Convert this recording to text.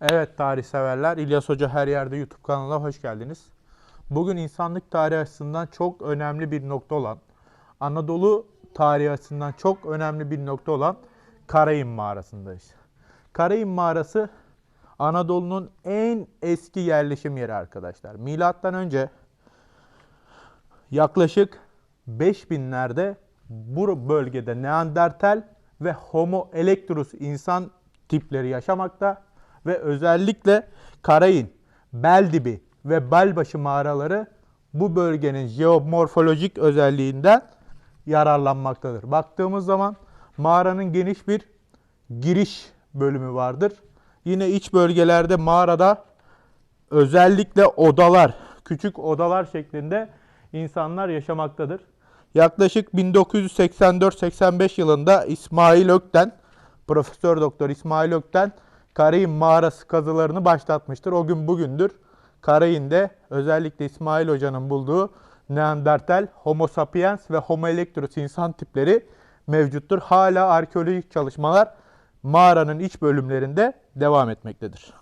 Evet tarih severler, İlyas Hoca Her Yerde YouTube kanalına hoş geldiniz. Bugün insanlık tarihi açısından çok önemli bir nokta olan, Anadolu tarihi açısından çok önemli bir nokta olan Karayın Mağarası'ndayız. Karayın Mağarası Anadolu'nun en eski yerleşim yeri arkadaşlar. Milattan önce yaklaşık 5000'lerde bu bölgede Neandertal ve Homo erectus insan tipleri yaşamakta ve özellikle Karayın, Beldibi ve Belbaşı mağaraları bu bölgenin jeomorfolojik özelliğinden yararlanmaktadır. Baktığımız zaman mağaranın geniş bir giriş bölümü vardır. Yine iç bölgelerde mağarada özellikle odalar, küçük odalar şeklinde insanlar yaşamaktadır. Yaklaşık 1984-85 yılında İsmail Ökten, Profesör Doktor İsmail Ökten Karayın mağarası kazılarını başlatmıştır. O gün bugündür. Karayin'de özellikle İsmail Hoca'nın bulduğu Neandertal, Homo sapiens ve Homo erectus insan tipleri mevcuttur. Hala arkeolojik çalışmalar mağaranın iç bölümlerinde devam etmektedir.